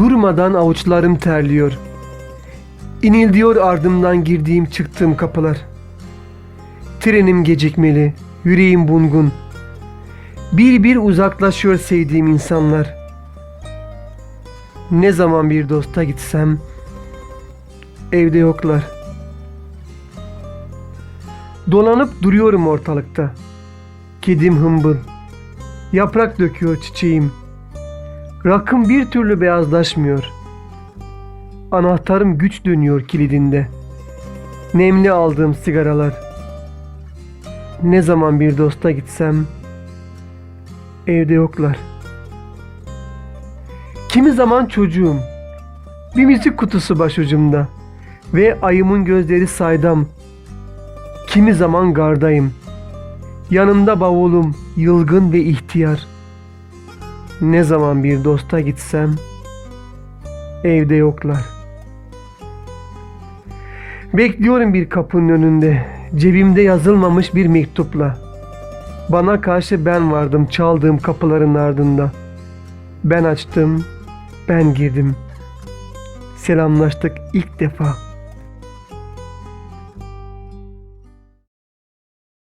Durmadan avuçlarım terliyor. İnildiyor ardımdan girdiğim çıktığım kapılar. Trenim gecikmeli, yüreğim bungun. Bir bir uzaklaşıyor sevdiğim insanlar. Ne zaman bir dosta gitsem evde yoklar. Dolanıp duruyorum ortalıkta. Kedim hımbıl. Yaprak döküyor çiçeğim. Rakım bir türlü beyazlaşmıyor. Anahtarım güç dönüyor kilidinde. Nemli aldığım sigaralar. Ne zaman bir dosta gitsem evde yoklar. Kimi zaman çocuğum. Bir müzik kutusu başucumda ve ayımın gözleri saydam. Kimi zaman gardayım. Yanımda bavulum, yılgın ve ihtiyar. Ne zaman bir dosta gitsem evde yoklar. Bekliyorum bir kapının önünde, cebimde yazılmamış bir mektupla. Bana karşı ben vardım çaldığım kapıların ardında. Ben açtım, ben girdim. Selamlaştık ilk defa.